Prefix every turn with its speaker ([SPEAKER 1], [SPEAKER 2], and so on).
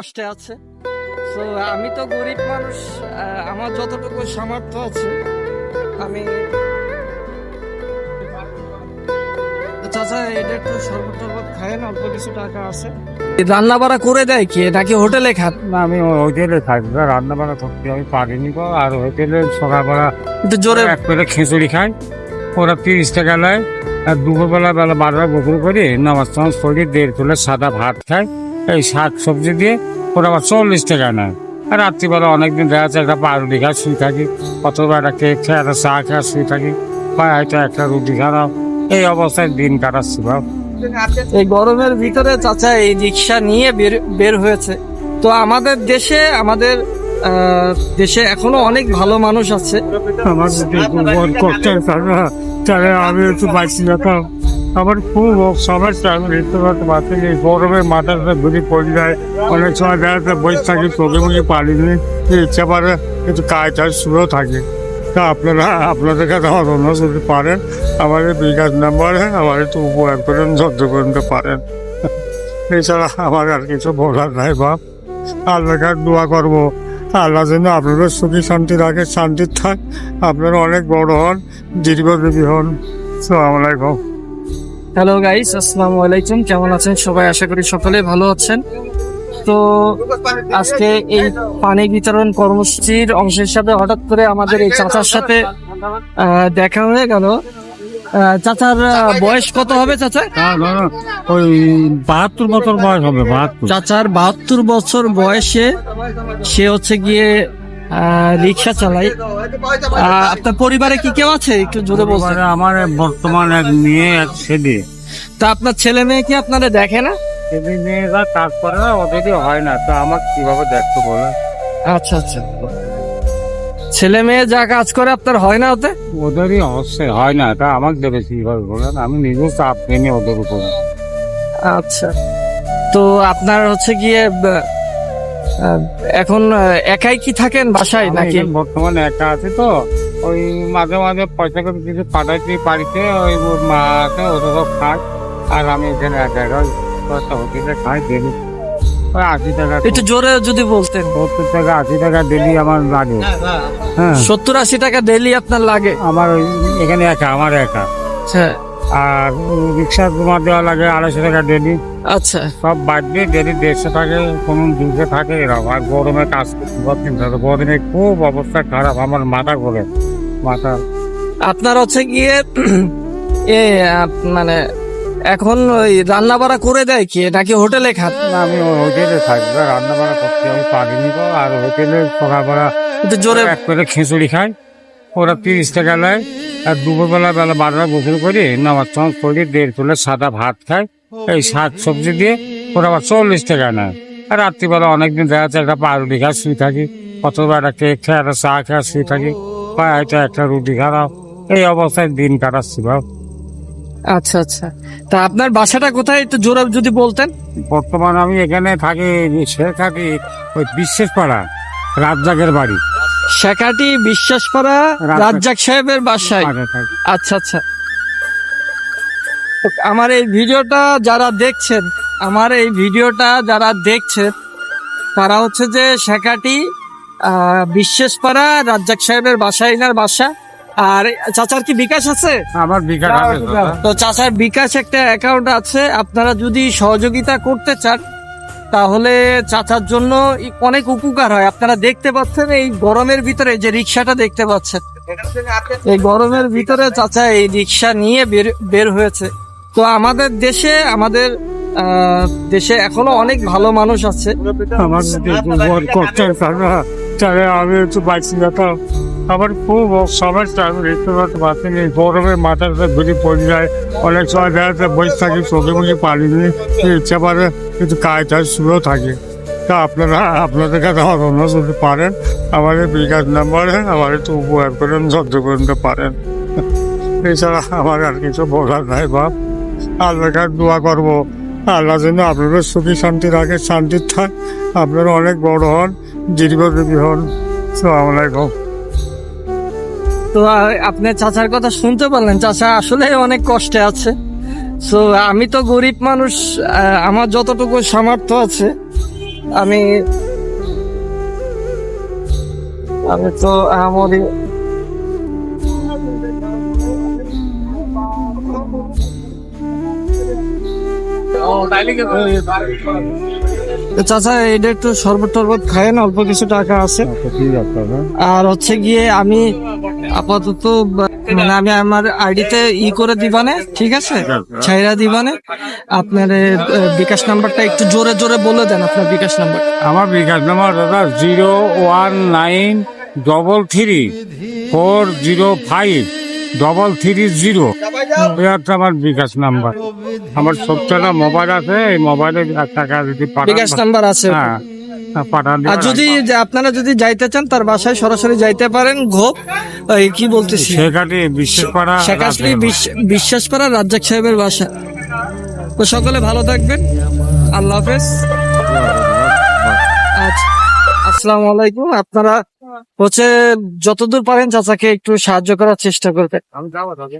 [SPEAKER 1] কষ্টে আছে। তো আমি তো গরিব মানুষ আমার যতটুকু সামর্থ্য আছে আমি চাচা এটা একটু শরবত টরবত খায়েন অল্প কিছু টাকা আছে। রান্না বাড়া করে দেয় কি? নাকি হোটেলে খান
[SPEAKER 2] না আমি হোটেলে থাকি রান্না বান্না করতে আমি পারিনি গো আর হোটেলে সকালবেলা
[SPEAKER 1] একটু জোরে
[SPEAKER 2] এক প্লেট খিচুড়ি খাই ওরা তিরিশ টাকা নেয় আর দুপুরবেলা বেলা বারোটা গোসল করি নামাজ টামাজ পড়ি দেড় প্লেট সাদা ভাত খাই এই শাক সবজি দিয়ে ওরা আবার চল্লিশ টাকা নেয়। আর রাত্রিবেলা অনেকদিন দেখা যাচ্ছে একটা পাউরুটি খাই শুয়ে থাকি। অথবা একটা কেক খাই একটা চা খাই শুয়ে থাকি। বা হয়তো একটা রুটি খাওয়া এই অবস্থায় দিন কাটাচ্ছি ভাব
[SPEAKER 1] এই গরমের ভিতরে চাচা এই রিক্সা নিয়ে বের বের হয়েছে। তো আমাদের দেশে আমাদের দেশে এখনও অনেক ভালো মানুষ আছে।
[SPEAKER 2] আমার তাহলে আমি একটু বাইসি যেতাম। আমার খুব সমস্যা আমি নিতে পারতে পারছি এই গরমে মাথাটা ঘুরি পড়ে যায়। অনেক সময় দেখা বসে থাকি, চোখে মুখে পানি নেই। ইচ্ছা পারে একটু কাজ টাজ শুয়েও থাকে। তা আপনারা, আপনাদের কাছে আমার অনুরোধ, যদি পারেন, আমার বিকাশ নাম্বারে, আমার একটু উপকার করেন যত্ন করতে পারেন। এছাড়া আমার আর কিছু বলার নাই, বাপ। আল্লাহ দোয়া করব। আল্লাহ যেন আপনাদের সুখী শান্তি রাখে শান্তি থাক। আপনারা অনেক বড় হন দীর্ঘজীবী হন। সালাম আলাইকুম।
[SPEAKER 1] হ্যালো গাইস আসসালামু আলাইকুম কেমন আছেন? সবাই আশা করি সকলে ভালো আছেন। তো আজকে এই পানি বিতরণ কর্মসূচির অংশের সাথে হঠাৎ করে আমাদের এই চাচার সাথে দেখা হয়ে গেল। চাচার বয়স কত হবে চাচা?
[SPEAKER 2] ওই বাহাত্তর বছর বয়স হবে বাহাত্তর।
[SPEAKER 1] চাচার বাহাত্তর বছর বয়সে সে হচ্ছে গিয়ে রিক্সা চালাই। আপনার পরিবারে কি কেউ আছে? একটু জোরে বলছেন
[SPEAKER 2] আমার বর্তমান এক মেয়ে এক ছেলে।
[SPEAKER 1] তা আপনার ছেলে মেয়ে কি আপনারা দেখে না?
[SPEAKER 2] ছেলে মেয়েরা তারপরে ওদেরই হয় না। তো আমার কীভাবে দেখতে বলে?
[SPEAKER 1] আচ্ছা আচ্ছা। ছেলে মেয়ে যা কাজ করে আপনার হয় না ওতে?
[SPEAKER 2] ওদেরই হচ্ছে হয় না। তা আমাকে দেবে কীভাবে বলেন আমি নিজেও চাপ নিই ওদের উপরে।
[SPEAKER 1] আচ্ছা। তো আপনার হচ্ছে গিয়ে এখন একাই কি থাকেন বাসায় নাকি?
[SPEAKER 2] বর্তমানে একা আছে তো। ওই মাঝে মাঝে পয়সা করে কিছু পাঠাইছি বাড়িতে ওই ওর মা আছে ওদের সব খায়। আর আমি এখানে একা একা ওই কয়েকটা হোটেলে খাই ডেলি ওই আশি টাকা
[SPEAKER 1] একটু জোরে যদি বলতেন।
[SPEAKER 2] সত্তর টাকা আশি টাকা ডেলি আমার লাগে। হ্যাঁ
[SPEAKER 1] সত্তর আশি টাকা ডেলি আপনার লাগে?
[SPEAKER 2] আমার ওই এখানে একা আমার একা।
[SPEAKER 1] হ্যাঁ
[SPEAKER 2] আর রিক্সা জমা দেওয়া লাগে আড়াইশো টাকা ডেলি।
[SPEAKER 1] আচ্ছা।
[SPEAKER 2] সব বাদ দিয়ে ডেলি দেড়শো থাকে কোনো দুশো থাকে এরকম। আর গরমে কাজ করতে গরমে খুব অবস্থা খারাপ আমার মাথা ঘোরে মাথা।
[SPEAKER 1] আপনার হচ্ছে গিয়ে এ মানে এখন ওই রান্না বাড়া করে দেয় কি? নাকি হোটেলে খান
[SPEAKER 2] না, আমি হোটেলে থাকি। রান্না বান্না করতে আমি পারিনি আর হোটেলে সকালবেলা
[SPEAKER 1] জোরে
[SPEAKER 2] এক প্লেট খিচুড়ি খাই। ওরা তিরিশ টাকা নেয় আর দুপুরবেলা বেলা বারোটা গোসল করি নামাজ টামাজ পড়ি দেড় প্লেট সাদা ভাত খাই এই শাক সবজি দিয়ে ওরা আবার চল্লিশ টাকা নেয়। আর রাত্রিবেলা অনেকদিন দেখা যাচ্ছে একটা পাউরুটি খাই শুয়ে থাকি অথবা একটা কেক খাই একটা চা খাই শুয়ে থাকি বা হয়তো একটা রুটি খাওয়া এই অবস্থায় দিন কাটাচ্ছি ভাব
[SPEAKER 1] আচ্ছা আচ্ছা। তা আপনার বাসাটা কোথায় একটু জোরে যদি বলতেন?
[SPEAKER 2] বর্তমানে আমি এখানে থাকি সে থাকি ওই বিশ্বেষ পাড়া রাজ্জাকের বাড়ি।
[SPEAKER 1] শেখাটি বিশ্বাস
[SPEAKER 2] করা
[SPEAKER 1] রাজ্জাক সাহেবের বাসায়। আচ্ছা আচ্ছা। আমার এই ভিডিওটা যারা দেখছেন আমার এই ভিডিওটা যারা দেখছেন তারা হচ্ছে যে শেখাটি বিশ্বাসপাড়া রাজ্জাক সাহেবের বাসায় এনার বাসা। আর চাচার কি বিকাশ আছে?
[SPEAKER 2] আমার দাদা।
[SPEAKER 1] তো চাচার বিকাশ একটা অ্যাকাউন্ট আছে। আপনারা যদি সহযোগিতা করতে চান তাহলে চাচার জন্য অনেক উপকার হয়। আপনারা দেখতে পাচ্ছেন এই গরমের ভিতরে যে রিক্সাটা দেখতে পাচ্ছেন। এই গরমের ভিতরে চাচা এই রিক্সা নিয়ে বের বের হয়েছে। তো আমাদের দেশে আমাদের দেশে এখনও অনেক ভালো মানুষ আছে।
[SPEAKER 2] আমার আমি একটু বাইসি যেতাম খুব সমস্যা, আমি না। গরমে মাথাটা ঘুরে পড়ে যায়। অনেক সময় দেখা বসে থাকি, চোখে মুখে পানি পারে একটু কাজ টাজ শুয়েও থাকে। তা আপনারা, আপনাদের কাছে আমার অনুরোধ যদি পারেন এই বিকাশ নাম্বারে আমার একটু উপকার করেন যত্ন করতে পারেন। এছাড়া আমার আর কিছু বলার নাই, বাপ। আল্লাহ কাছে দোয়া করব। আল্লাহ যেন আপনাদের সুখী শান্তি রাখে, শান্তি থাক। আপনারা অনেক বড় হন, দীর্ঘজীবী হন। সালাম আলাইকুম।
[SPEAKER 1] তো আ- আপনি চাচার কথা শুনতে পারলেন? চাচা আসলে অনেক কষ্টে আছে। তো আমি তো গরিব মানুষ আমার যতটুকু সামর্থ্য আছে আমি আমি তো আমারই চাচা এটা একটু শরবত টরবত খায় না অল্প কিছু টাকা আছে।
[SPEAKER 2] হ্যাঁ
[SPEAKER 1] আর হচ্ছে গিয়ে আমি আপাতত মানে আমি আমার আইডিতে ই করে দিবানে ঠিক আছে? ছাইরা দিবানে। আপনার বিকাশ নাম্বারটা একটু জোরে জোরে বলে দেন আপনার বিকাশ নাম্বার।
[SPEAKER 2] আমার বিকাশ নাম্বার দাদা zero one nine double three four zero five double three zero. আমার বিকাশ নাম্বার। আমার সবটা মোবাইল আছে এই মোবাইলে টাকা যদি
[SPEAKER 1] বিকাশ নাম্বার আছে।
[SPEAKER 2] হ্যাঁ।
[SPEAKER 1] আর যদি আপনারা যদি যাইতে চান তার বাসায় সরাসরি যাইতে পারেন ঘোপ কি বলতেছি?
[SPEAKER 2] সেখানে বিশেষ করা
[SPEAKER 1] শেখাশ্রী বিশ্বাস করা রাজ্জাক সাহেবের বাসা। তো সকলে ভালো থাকবেন। আল্লাহ হাফেজ। আচ্ছা আসসালামু আলাইকুম। আপনারা হচ্ছে যতদূর পারেন চাচাকে একটু সাহায্য করার চেষ্টা করবেন।
[SPEAKER 2] আমি যাব তাকে